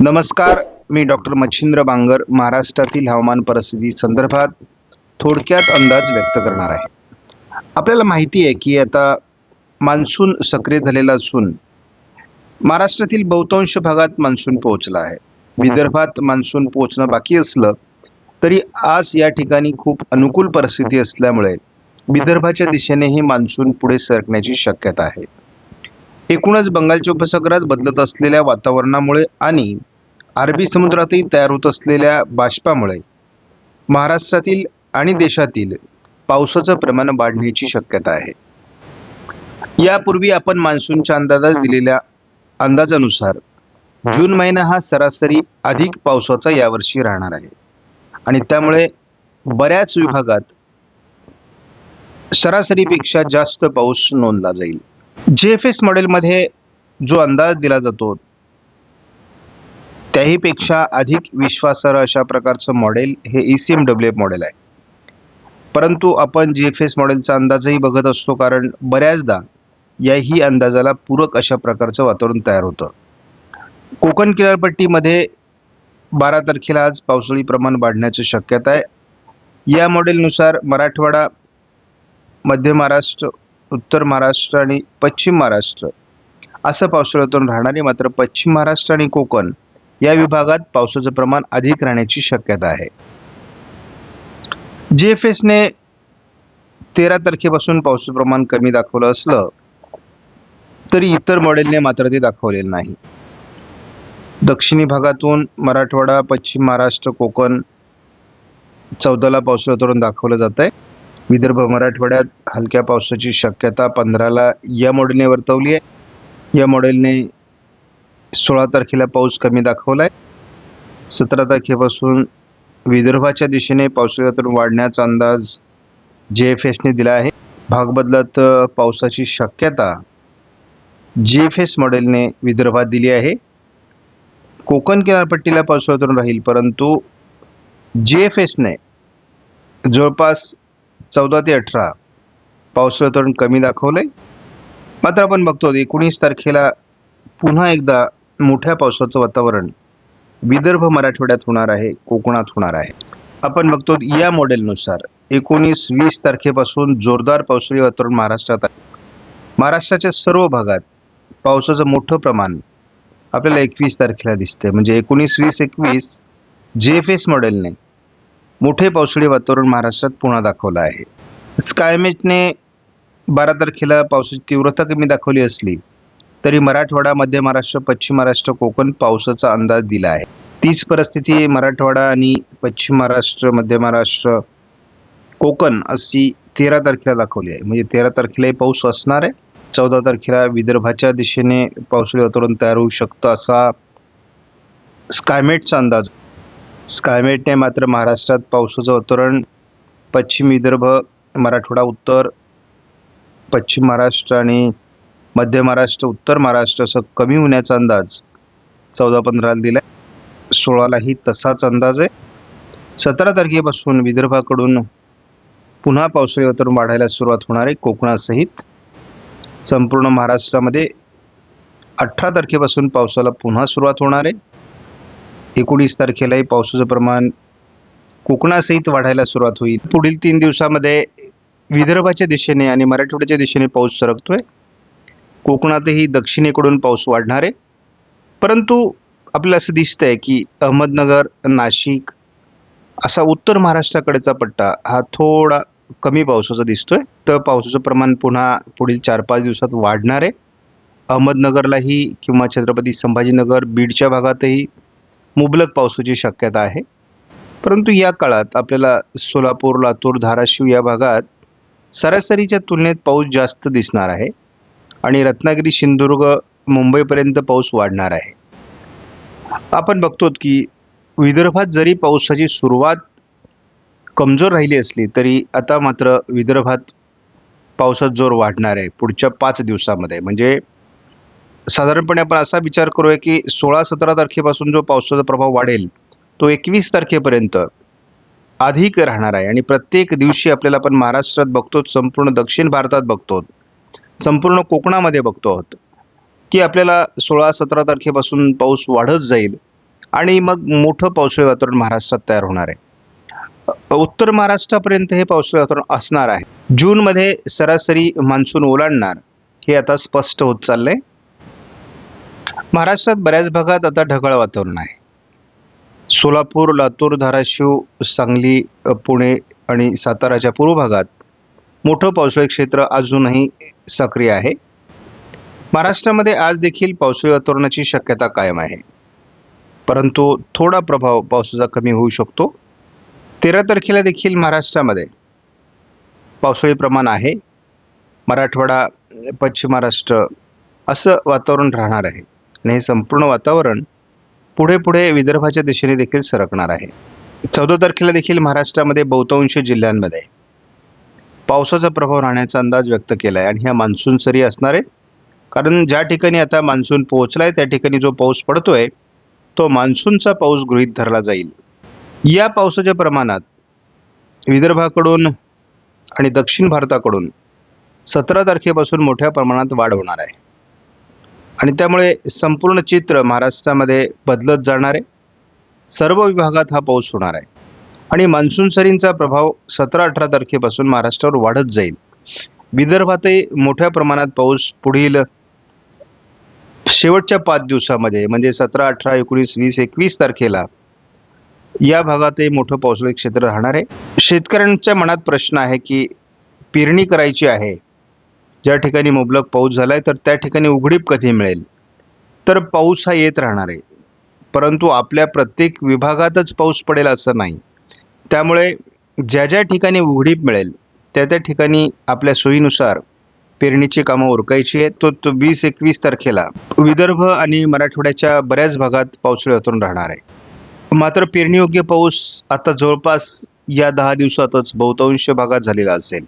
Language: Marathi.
नमस्कार मी डॉक्टर मच्छिंद्र बांगर महाराष्ट्रातील हवामान परिस्थिती संदर्भात थोडक्यात अंदाज व्यक्त करणार आहे. आपल्याला माहिती आहे की आता मान्सून सक्रिय झालेला असून महाराष्ट्रातील बहुतांश भागात मान्सून पोहोचला आहे. विदर्भात मान्सून पोहोचणं बाकी असलं तरी आज या ठिकाणी खूप अनुकूल परिस्थिती असल्यामुळे विदर्भाच्या दिशेनेही मान्सून पुढे सरकण्याची शक्यता आहे. एकूणच बंगालच्या उपसागरात बदलत असलेल्या वातावरणामुळे आणि अरबी समुद्रातही तयार होत असलेल्या बाष्पामुळे महाराष्ट्रातील आणि देशातील पावसाचं प्रमाण वाढण्याची शक्यता आहे. यापूर्वी आपण मान्सूनच्या अंदाजात दिलेल्या अंदाजानुसार जून महिना हा सरासरी अधिक पावसाचा यावर्षी राहणार आहे. आणि त्यामुळे बऱ्याच विभागात सरासरीपेक्षा जास्त पाऊस नोंदला जाईल. जे एफ एस मॉडेलमध्ये जो अंदाज दिला जातो त्याहीपेक्षा अधिक विश्वासार्ह अशा प्रकारचं मॉडेल हे E C M W F model आहे. परंतु आपण जी एफ एस मॉडेलचा अंदाजही बघत असतो कारण बऱ्याचदा याही अंदाजाला पूरक अशा प्रकारचं वातावरण तयार होतं. कोकण किनारपट्टीमध्ये बारा तारखेला आज पावसाळी प्रमाण वाढण्याची शक्यता आहे. या मॉडेलनुसार मराठवाडा मध्य महाराष्ट्र उत्तर महाराष्ट्र आणि पश्चिम महाराष्ट्र. असं पावसाळ्यातून राहणारे मात्र पश्चिम महाराष्ट्र आणि कोकण या विभागात पावसाचं प्रमाण अधिक राहण्याची शक्यता आहे. जी एफ एसने तेरा तारखेपासून पावसाचं प्रमाण कमी दाखवलं असलं तरी इतर मॉडेलने मात्र ते दाखवलेलं नाही. दक्षिणी भागातून मराठवाडा पश्चिम महाराष्ट्र कोकण चौदाला पावसाळ्यातून दाखवलं जात आहे विदर्भ मराठवाड्यात हलक्या पावसाची शक्यता पंधराला या मॉडेलने वर्तवली आहे. या मॉडेलने सोळा तारखेला पाऊस कमी दाखवला आहे सतरा तारखेपासून विदर्भाच्या दिशेने पावसाळ्यातून वाढण्याचा अंदाज जे एफ एसने दिला आहे. भाग बदलात पावसाची शक्यता जे एफ एस मॉडेलने विदर्भात दिली आहे. कोकण किनारपट्टीला पावसाळ्यातून राहील परंतु जे एफ एसने जवळपास चौदा ते अठरा. पावसाळ्यातून कमी दाखवलंय. मात्र आपण बघतो एकोणीस तारखेला पुन्हा एकदा मोठ्या पावसाचं वातावरण विदर्भ मराठवाड्यात होणार आहे कोकणात होणार आहे. आपण बघतो या मॉडेलनुसार एकोणीस वीस तारखेपासून जोरदार पावसाळी वातावरण महाराष्ट्रात आहे. महाराष्ट्राच्या सर्व भागात पावसाचं मोठं प्रमाण आपल्याला एकवीस तारखेला दिसतंय. म्हणजे एकोणीस वीस एकवीस जे एफ एस मॉडेलने मोठे पावसाळी वातावरण महाराष्ट्रात पुन्हा दाखवलं आहे. स्कायमेटने बारा तारखेला पावसाची तीव्रता कमी दाखवली असली तरी मराठवाडा मध्य महाराष्ट्र पश्चिम महाराष्ट्र कोकण पावसाचा अंदाज दिला आहे. तीच परिस्थिती मराठवाडा आणि पश्चिम महाराष्ट्र मध्य महाराष्ट्र कोकण अशी तेरा तारखेला दाखवली आहे. म्हणजे तेरा तारखेलाही पाऊस असणार आहे. चौदा तारखेला विदर्भाच्या दिशेने पावसाळी वातावरण तयार होऊ शकतं असा स्कायमेटचा अंदाज. स्कायमेटने मात्र महाराष्ट्रात पावसाचं वातावरण पश्चिम विदर्भ मराठवाडा उत्तर पश्चिम महाराष्ट्र आणि मध्य महाराष्ट्र उत्तर महाराष्ट्र असं कमी होण्याचा अंदाज चौदा पंधराला दिला आहे सोळालाही तसाच अंदाज आहे. सतरा तारखेपासून विदर्भाकडून पुन्हा पावसाळी वातावरण वाढायला सुरुवात होणार आहे. कोकणासहित संपूर्ण महाराष्ट्रामध्ये अठरा तारखेपासून पावसाला पुन्हा सुरुवात होणार आहे. एकोणीस तारखेलाही पावसाचं प्रमाण कोकणासहित वाढायला सुरुवात होईल. पुढील तीन दिवसामध्ये विदर्भाच्या दिशेने आणि मराठवाड्याच्या दिशेने पाऊस सरकतोय. कोकणातही दक्षिणेकडून पाऊस वाढणार आहे. परंतु आपल्याला असं दिसतंय की अहमदनगर नाशिक असा उत्तर महाराष्ट्राकडेचा पट्टा हा थोडा कमी पावसाचा दिसतोय. तर पावसाचं प्रमाण पुन्हा पुढील चार पाच दिवसात वाढणार आहे. अहमदनगरलाही किंवा छत्रपती संभाजीनगर बीडच्या भागातही मुबलक पावसाची शक्यता आहे. परंतु या काळात आपल्याला सोलापूर लातूर धाराशिव या भागात सरासरीच्या तुलनेत पाऊस जास्त दिसणार आहे आणि रत्नागिरी सिंधुदुर्ग मुंबईपर्यंत पाऊस वाढणार आहे. आपण बघतो की विदर्भात जरी पावसाची सुरुवात कमजोर राहिली असली तरी आता मात्र विदर्भात पावसात जोर वाढणार आहे पुढच्या पाच दिवसामध्ये. म्हणजे साधारणपणे आपण असा विचार करूया की सोळा सतरा तारखेपासून जो पावसाचा प्रभाव वाढेल तो एकवीस तारखेपर्यंत अधिक राहणार आहे. आणि प्रत्येक दिवशी आपल्याला आपण महाराष्ट्रात बघतो संपूर्ण दक्षिण भारतात बघतो संपूर्ण कोकणामध्ये बघतो आहोत की आपल्याला सोळा सतरा तारखेपासून पाऊस वाढत जाईल आणि मग मोठं पावसाळी वातावरण महाराष्ट्रात तयार होणार आहे. उत्तर महाराष्ट्रापर्यंत हे पावसाळी वातावरण असणार आहे. जूनमध्ये सरासरी मान्सून ओलांडणार हे आता स्पष्ट होत चाललंय. महाराष्ट्रात बऱ्याच भागात आता ढगाळ वातावरण आहे. सोलापूर लातूर धाराशिव सांगली पुणे आणि साताराच्या पूर्व भागात मोठं पावसाळी क्षेत्र अजूनही सक्रिय आहे. महाराष्ट्रामध्ये आज देखील पावसाळी वातावरणाची शक्यता कायम आहे. परंतु थोडा प्रभाव पावसाचा कमी होऊ शकतो. तेरा तारखेला देखील महाराष्ट्रामध्ये पावसाळी प्रमाण आहे. मराठवाडा पश्चिम महाराष्ट्र असं वातावरण राहणार आहे. आणि हे संपूर्ण वातावरण पुढे पुढे विदर्भाच्या दिशेने देखील सरकणार आहे. चौदा तारखेला देखील महाराष्ट्रामध्ये बहुतांश जिल्ह्यांमध्ये पावसाचा प्रभाव राहण्याचा अंदाज व्यक्त केला आहे आणि ह्या मान्सून सरी असणार आहेत कारण ज्या ठिकाणी आता मान्सून पोहोचलाय त्या ठिकाणी जो पाऊस पडतोय तो मान्सूनचा पाऊस गृहीत धरला जाईल. या पावसाच्या प्रमाणात विदर्भाकडून आणि दक्षिण भारताकडून सतरा तारखेपासून मोठ्या प्रमाणात वाढ होणार आहे. आणि त्यामुळे संपूर्ण चित्र महाराष्ट्रामध्ये बदलत जाणार आहे. सर्व विभागात हा पाऊस होणार आहे. आणि मान्सून सरींचा प्रभाव सतरा अठरा तारखेपासून महाराष्ट्रावर वाढत जाईल. विदर्भातही मोठ्या प्रमाणात पाऊस पुढील शेवटच्या पाच दिवसामध्ये म्हणजे सतरा अठरा एकोणीस वीस एकवीस तारखेला या भागातही मोठं पावसाळी क्षेत्र राहणार आहे. शेतकऱ्यांच्या मनात प्रश्न आहे की पेरणी करायची आहे ज्या ठिकाणी मुबलक पाऊस झाला आहे तर त्या ठिकाणी उघडीप कधी मिळेल? तर पाऊस हा येत राहणार आहे. परंतु आपल्या प्रत्येक विभागातच पाऊस पडेल असं नाही. त्यामुळे ज्या ज्या ठिकाणी उघडीप मिळेल त्या त्या ठिकाणी आपल्या सोयीनुसार पेरणीची कामं उरकायची आहेत. तो तो वीस एकवीस तारखेला विदर्भ आणि मराठवाड्याच्या बऱ्याच भागात पावसाळी वातावरण राहणार आहे. मात्र पेरणीयोग्य पाऊस आता जवळपास या दहा दिवसातच बहुतांश भागात झालेला असेल.